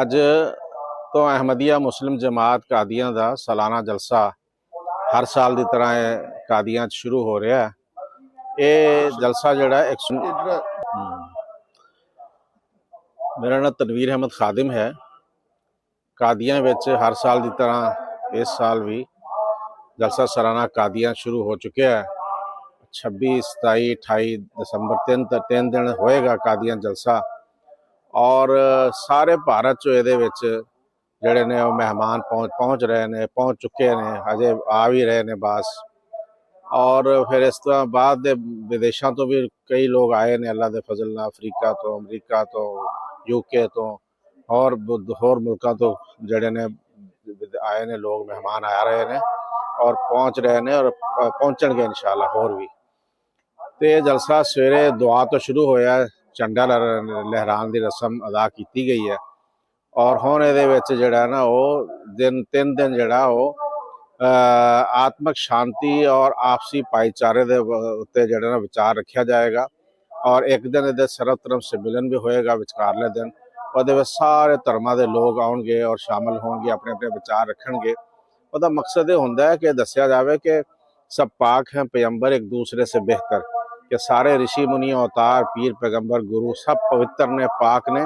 ਅੱਜ ਤੋਂ ਅਹਿਮਦੀਆ ਮੁਸਲਿਮ ਜਮਾਤ ਕਾਦੀਆਂ ਦਾ ਸਾਲਾਨਾ ਜਲਸਾ ਹਰ ਸਾਲ ਦੀ ਤਰ੍ਹਾਂ ਕਾਦੀਆਂ 'ਚ ਸ਼ੁਰੂ ਹੋ ਰਿਹਾ ਹੈ। ਇਹ ਜਲਸਾ ਜਿਹੜਾ ਇੱਕ। ਮੇਰਾ ਨਾਮ ਤਨਵੀਰ ਅਹਿਮਦ ਖਾਦਿਮ ਹੈ। ਕਾਦੀਆਂ ਵਿੱਚ ਹਰ ਸਾਲ ਦੀ ਤਰ੍ਹਾਂ ਇਸ ਸਾਲ ਵੀ ਜਲਸਾ ਸਾਲਾਨਾ ਕਾਦੀਆਂ ਸ਼ੁਰੂ ਹੋ ਚੁੱਕਿਆ ਹੈ। 26 27 28 ਦਸੰਬਰ ਤਿੰਨ ਤ- ਤਿੰਨ ਦਿਨ ਹੋਏਗਾ ਕਾਦੀਆਂ ਜਲਸਾ। ਔਰ ਸਾਰੇ ਭਾਰਤ ਚ ਇਹਦੇ ਵਿੱਚ ਜਿਹੜੇ ਨੇ ਉਹ ਮਹਿਮਾਨ ਪਹੁੰਚ ਪਹੁੰਚ ਰਹੇ ਨੇ, ਪਹੁੰਚ ਚੁੱਕੇ ਨੇ, ਹਜੇ ਆ ਵੀ ਰਹੇ ਨੇ ਬਾਸ। ਔਰ ਫਿਰ ਇਸ ਤੋਂ ਬਾਅਦ ਦੇ ਵਿਦੇਸ਼ਾਂ ਤੋਂ ਵੀ ਕਈ ਲੋਕ ਆਏ ਨੇ ਅੱਲਾ ਦੇ ਫਜ਼ਲ ਨਾਲ, ਅਫਰੀਕਾ ਤੋਂ, ਅਮਰੀਕਾ ਤੋਂ, ਯੂਕੇ ਤੋਂ ਔਰ ਹੋਰ ਮੁਲਕਾਂ ਤੋਂ ਜਿਹੜੇ ਨੇ ਆਏ ਨੇ ਲੋਕ, ਮਹਿਮਾਨ ਆ ਰਹੇ ਨੇ ਔਰ ਪਹੁੰਚ ਰਹੇ ਨੇ ਔਰ ਪਹੁੰਚਣਗੇ ਇਨਸ਼ਾਅੱਲਾ ਹੋਰ ਵੀ। ਤੇ ਇਹ ਜਲਸਾ ਸਵੇਰੇ ਦੁਆ ਤੋਂ ਸ਼ੁਰੂ ਹੋਇਆ ਝੰਡਾ ਲਹਿਰਾਉਣ ਦੀ ਰਸਮ ਅਦਾ ਕੀਤੀ ਗਈ ਹੈ। ਔਰ ਹੁਣ ਇਹਦੇ ਵਿੱਚ ਜਿਹੜਾ ਨਾ ਉਹ ਦਿਨ, ਤਿੰਨ ਦਿਨ ਜਿਹੜਾ ਉਹ ਆਤਮਕ ਸ਼ਾਂਤੀ ਔਰ ਆਪਸੀ ਭਾਈਚਾਰੇ ਦੇ ਉੱਤੇ ਜਿਹੜਾ ਨਾ ਵਿਚਾਰ ਰੱਖਿਆ ਜਾਏਗਾ। ਔਰ ਇੱਕ ਦਿਨ ਇਹਦੇ ਸਰਵ ਧਰਮ ਸੰਮੇਲਨ ਵੀ ਹੋਏਗਾ ਵਿਚਕਾਰਲੇ ਦਿਨ। ਉਹਦੇ ਵਿੱਚ ਸਾਰੇ ਧਰਮਾਂ ਦੇ ਲੋਕ ਆਉਣਗੇ ਔਰ ਸ਼ਾਮਲ ਹੋਣਗੇ ਆਪਣੇ ਆਪਣੇ ਵਿਚਾਰ ਰੱਖਣਗੇ। ਉਹਦਾ ਮਕਸਦ ਇਹ ਹੁੰਦਾ ਹੈ ਕਿ ਦੱਸਿਆ ਜਾਵੇ ਕਿ ਸਭ ਪਾਕ ਹੈ ਪੈਗੰਬਰ ਇੱਕ ਦੂਸਰੇ ਸੇ ਬਿਹਤਰ। कि सारे ऋषि मुनि अवतार पीर पैगंबर गुरु सब पवित्र ने पाक ने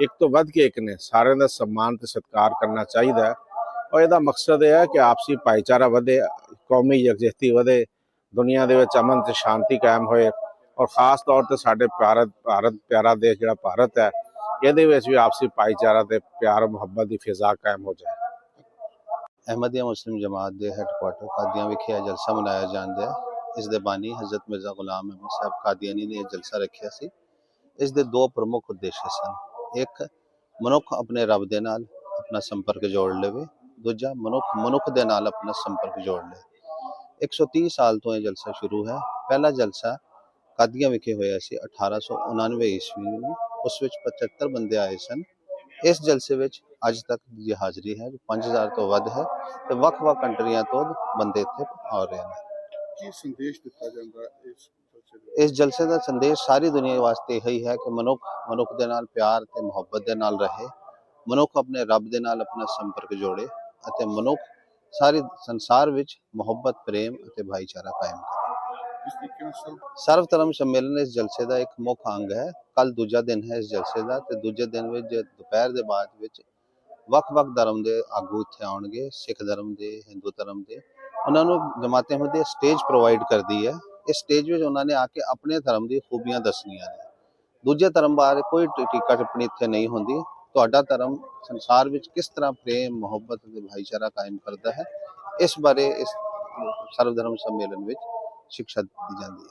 ਇੱਕ ਤੋਂ ਵੱਧ ਕੇ ਇੱਕ ਨੇ ਸਾਰਿਆਂ ਦਾ ਸਨਮਾਨ ਤੇ ਸਤਿਕਾਰ ਕਰਨਾ ਚਾਹੀਦਾ ਹੈ ਔਰ ਇਹਦਾ ਮਕਸਦ ਇਹ ਹੈ ਕਿ ਆਪਸੀ ਭਾਈਚਾਰਾ ਵਧੇ ਕੌਮੀ ਯਕਜਹਿਤੀ ਵਧੇ ਦੁਨੀਆ ਦੇ ਵਿੱਚ ਅਮਨ ਤੇ ਸ਼ਾਂਤੀ ਕਾਇਮ ਹੋਏ ਔਰ ਖਾਸ ਤੌਰ ਤੇ ਸਾਡੇ ਭਾਰਤ ਭਾਰਤ ਪਿਆਰਾ ਦੇਸ਼ ਜਿਹੜਾ ਭਾਰਤ ਹੈ ਇਹਦੇ ਵਿੱਚ ਵੀ ਆਪਸੀ ਭਾਈਚਾਰਾ ਤੇ ਪਿਆਰ ਮੁਹੱਬਤ ਦੀ ਫਿਜ਼ਾ ਕਾਇਮ ਹੋ ਜਾਏ ਅਹਿਮਦੀਆ ਮੁਸਲਿਮ ਜਮਾਤ ਦੇ ਹੈੱਡਕੁਆਟਰ ਕਾਦੀਆਂ ਵਿਖੇ ਇਹ ਜਲਸਾ ਮਨਾਇਆ ਜਾਂਦਾ ਹੈ ਇਸ ਦੇ ਬਾਨੀ ਹਜ਼ਰਤ ਮਿਰਜ਼ਾ ਗੁਲਾਮ ਅਹਿਮਦ ਸਾਹਿਬ ਕਾਦੀਆਨੀ ਨੇ ਇਹ ਜਲਸਾ ਰੱਖਿਆ ਸੀ। ਇਸ ਦੇ ਦੋ ਪ੍ਰਮੁੱਖ ਉਦੇਸ਼ ਸਨ। ਇੱਕ, ਮਨੁੱਖ ਆਪਣੇ ਰੱਬ ਦੇ ਨਾਲ ਆਪਣਾ ਸੰਪਰਕ ਜੋੜ ਲਵੇ। ਦੂਜਾ, ਮਨੁੱਖ ਮਨੁੱਖ ਦੇ ਨਾਲ ਆਪਣਾ ਸੰਪਰਕ ਜੋੜ ਲਵੇ 130 ਸਾਲ ਤੋਂ ਇਹ ਜਲਸਾ ਸ਼ੁਰੂ ਹੈ। ਪਹਿਲਾ ਜਲਸਾ ਕਾਦੀਆਂ ਵਿਖੇ ਹੋਇਆ ਸੀ 1899 ਈਸਵੀ ਨੂੰ। ਉਸ ਵਿੱਚ 75 ਬੰਦੇ ਆਏ ਸਨ। ਇਸ ਜਲਸੇ ਵਿੱਚ ਅੱਜ ਤੱਕ ਦੀ ਹਾਜ਼ਰੀ ਹੈ, ਜੋ 5000 ਤੋਂ ਵੱਧ ਹੈ ਤੇ ਵੱਖ-ਵੱਖ ਕੰਟਰੀਆਂ ਤੋਂ ਬੰਦੇ ਇੱਥੇ ਆ ਰਹੇ ਨੇ। ਕੀ ਸੰਦੇਸ਼ ਦਿੱਤਾ ਜਾਂਦਾ ਇਸ? ਇਸ ਜਲਸੇ ਦਾ ਸੰਦੇਸ਼ ਸਾਰੀ ਦੁਨੀਆ ਵਾਸਤੇ ਇਹੀ ਹੈ ਕਿ ਮਨੁੱਖ ਮਨੁੱਖ ਦੇ ਨਾਲ ਪਿਆਰ ਤੇ ਮੁਹੱਬਤ ਦੇ ਨਾਲ ਰਹੇ ਮਨੁੱਖ ਆਪਣੇ ਰੱਬ ਦੇ ਨਾਲ ਆਪਣਾ ਸੰਪਰਕ ਜੋੜੇ ਅਤੇ ਮਨੁੱਖ ਸਾਰੇ ਸੰਸਾਰ ਵਿੱਚ ਮੁਹੱਬਤ ਪ੍ਰੇਮ ਅਤੇ ਭਾਈਚਾਰਾ ਕਾਇਮ ਕਰੇ ਸਰਵ ਧਰਮ ਸੰਮੇਲਨ ਇਸ ਜਲਸੇ ਦਾ ਇੱਕ ਮੁੱਖ ਅੰਗ ਹੈ ਕੱਲ ਦੂਜਾ ਦਿਨ ਹੈ ਇਸ ਜਲਸੇ ਦਾ ਤੇ ਦੂਜੇ ਦਿਨ ਵਿੱਚ ਦੁਪਹਿਰ ਦੇ ਬਾਅਦ ਵਿੱਚ ਵੱਖ-ਵੱਖ ਧਰਮ ਦੇ ਆਗੂ ਇੱਥੇ ਆਉਣਗੇ ਸਿੱਖ ਧਰਮ ਦੇ ਹਿੰਦੂ ਧਰਮ ਦੇ ਉਹਨਾਂ ਨੂੰ ਜਮਾਤੇ ਅਹਿਮਦੀਆ ਸਟੇਜ ਪ੍ਰੋਵਾਈਡ ਕਰਦੀ ਹੈ। ਇਸ ਸਟੇਜ ਵਿੱਚ ਉਹਨਾਂ ਨੇ ਆ ਕੇ ਆਪਣੇ ਧਰਮ ਦੀ ਖੂਬੀਆਂ ਦੱਸਣੀਆਂ ਨੇ। ਦੂਜੇ ਧਰਮ ਬਾਰੇ ਕੋਈ ਟੀਕਾ ਟਿੱਪਣੀ ਇੱਥੇ ਨਹੀਂ ਹੁੰਦੀ। ਤੁਹਾਡਾ ਧਰਮ ਸੰਸਾਰ ਵਿੱਚ ਕਿਸ ਤਰ੍ਹਾਂ ਪ੍ਰੇਮ, ਮੁਹੱਬਤ ਅਤੇ ਭਾਈਚਾਰਾ ਕਾਇਮ ਕਰਦਾ ਹੈ, ਇਸ ਬਾਰੇ ਇਸ ਸਰਵ ਧਰਮ ਸੰਮੇਲਨ ਵਿੱਚ ਸਿੱਖਿਆ ਦਿੱਤੀ ਜਾਂਦੀ ਹੈ।